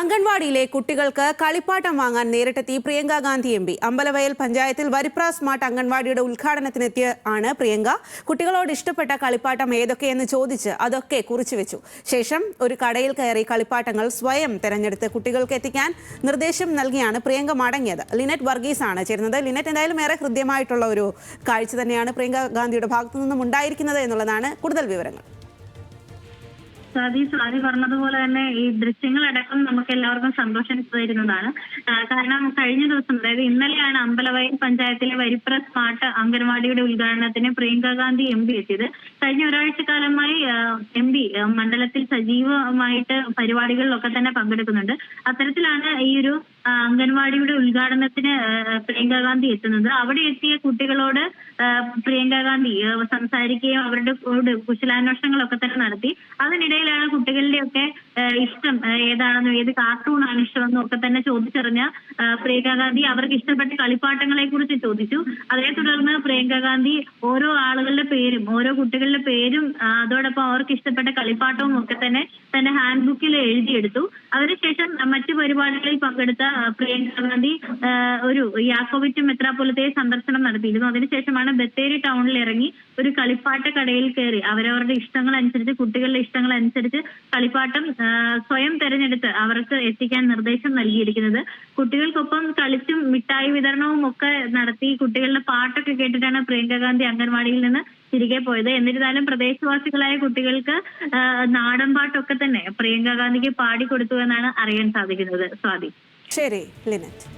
അംഗൻവാടിയിലെ കുട്ടികൾക്ക് കളിപ്പാട്ടം വാങ്ങാൻ നേരിട്ടെത്തി പ്രിയങ്ക ഗാന്ധി എം പി. അമ്പലവയൽ പഞ്ചായത്തിൽ വരിപ്ര സ്മാർട്ട് അംഗൻവാടിയുടെ ഉദ്ഘാടനത്തിനെത്തിയ ആണ് പ്രിയങ്ക. കുട്ടികളോട് ഇഷ്ടപ്പെട്ട കളിപ്പാട്ടം ഏതൊക്കെയെന്ന് ചോദിച്ച് അതൊക്കെ കുറിച്ചു വെച്ചു. ശേഷം ഒരു കടയിൽ കയറി കളിപ്പാട്ടങ്ങൾ സ്വയം തെരഞ്ഞെടുത്ത് കുട്ടികൾക്ക് എത്തിക്കാൻ നിർദ്ദേശം നൽകിയാണ് പ്രിയങ്ക മടങ്ങിയത്. ലിനറ്റ് വർഗീസ് ആണ് ചേരുന്നത്. ലിനറ്റ് എന്തായാലും ഏറെ ഹൃദ്യമായിട്ടുള്ള ഒരു കാഴ്ച തന്നെയാണ് പ്രിയങ്ക ഗാന്ധിയുടെ ഭാഗത്തു നിന്നും ഉണ്ടായിരിക്കുന്നത് എന്നുള്ളതാണ് കൂടുതൽ വിവരങ്ങൾ. സ്വാതി സ്വാതി പറഞ്ഞതുപോലെ തന്നെ ഈ ദൃശ്യങ്ങളടക്കം നമുക്ക് എല്ലാവർക്കും സന്തോഷം തരുന്നതാണ് കാരണം കഴിഞ്ഞ ദിവസം അതായത് ഇന്നലെയാണ് അമ്പലവയൽ പഞ്ചായത്തിലെ വരിപ്ര സ്മാർട്ട് അംഗൻവാടിയുടെ ഉദ്ഘാടനത്തിന് പ്രിയങ്ക ഗാന്ധി എം പി എത്തിയത്. കഴിഞ്ഞ ഒരാഴ്ച കാലമായി എം പി മണ്ഡലത്തിൽ സജീവമായിട്ട് പരിപാടികളിലൊക്കെ തന്നെ പങ്കെടുക്കുന്നുണ്ട്. അത്തരത്തിലാണ് ഈ ഒരു അംഗൻവാടിയുടെ ഉദ്ഘാടനത്തിന് പ്രിയങ്ക ഗാന്ധി എത്തുന്നത്. അവിടെ എത്തിയ കുട്ടികളോട് പ്രിയങ്ക ഗാന്ധി സംസാരിക്കുകയും അവരുടെ കുശലാന്വേഷണങ്ങളൊക്കെ തന്നെ നടത്തി. അതിനിടയിലാണ് കുട്ടികളുടെയൊക്കെ ഒക്കെ ഇഷ്ടം ഏതാണെന്നും ഏത് കാർട്ടൂണാണ് ഇഷ്ടമെന്നും ഒക്കെ തന്നെ ചോദിച്ചറിഞ്ഞ പ്രിയങ്ക ഗാന്ധി അവർക്ക് ഇഷ്ടപ്പെട്ട കളിപ്പാട്ടങ്ങളെ കുറിച്ച് ചോദിച്ചു. അതേ തുടർന്ന് പ്രിയങ്ക ഗാന്ധി ഓരോ ആളുകളുടെ പേരും ഓരോ കുട്ടികളുടെ പേരും അതോടൊപ്പം അവർക്ക് ഇഷ്ടപ്പെട്ട കളിപ്പാട്ടവും ഒക്കെ തന്നെ തന്റെ ഹാൻഡ് ബുക്കിൽ എഴുതിയെടുത്തു. അതിനുശേഷം മറ്റു പരിപാടികളിൽ പങ്കെടുത്ത ആ, പ്രിയങ്ക ഗാന്ധി ആ, ഒരു യാക്കോവിറ്റ് മെത്രാപൊലത്തെ സന്ദർശനം നടത്തിയിരുന്നു അതിനുശേഷമാണ് ബത്തേരി ടൗണിൽ ഇറങ്ങി ഒരു കളിപ്പാട്ട കടയിൽ കയറി. അവരവരുടെ ഇഷ്ടങ്ങൾ അനുസരിച്ച് കുട്ടികളുടെ ഇഷ്ടങ്ങൾ അനുസരിച്ച് കളിപ്പാട്ടം സ്വയം തെരഞ്ഞെടുത്ത് അവർക്ക് എത്തിക്കാൻ നിർദ്ദേശം നൽകിയിരിക്കുന്നത്. കുട്ടികൾക്കൊപ്പം കളിച്ചും മിഠായി വിതരണവും ഒക്കെ നടത്തി കുട്ടികളുടെ പാട്ടൊക്കെ കേട്ടിട്ടാണ് പ്രിയങ്ക ഗാന്ധി അംഗൻവാടിയിൽ നിന്ന് തിരികെ പോയത്. എന്നിരുന്നാലും പ്രദേശവാസികളായ കുട്ടികൾക്ക് നാടൻ പാട്ടൊക്കെ തന്നെ പ്രിയങ്ക ഗാന്ധിക്ക് പാടിക്കൊടുത്തു എന്നാണ് അറിയാൻ സാധിക്കുന്നത്. സ്വാതി. ശരി ലിനറ്റ്.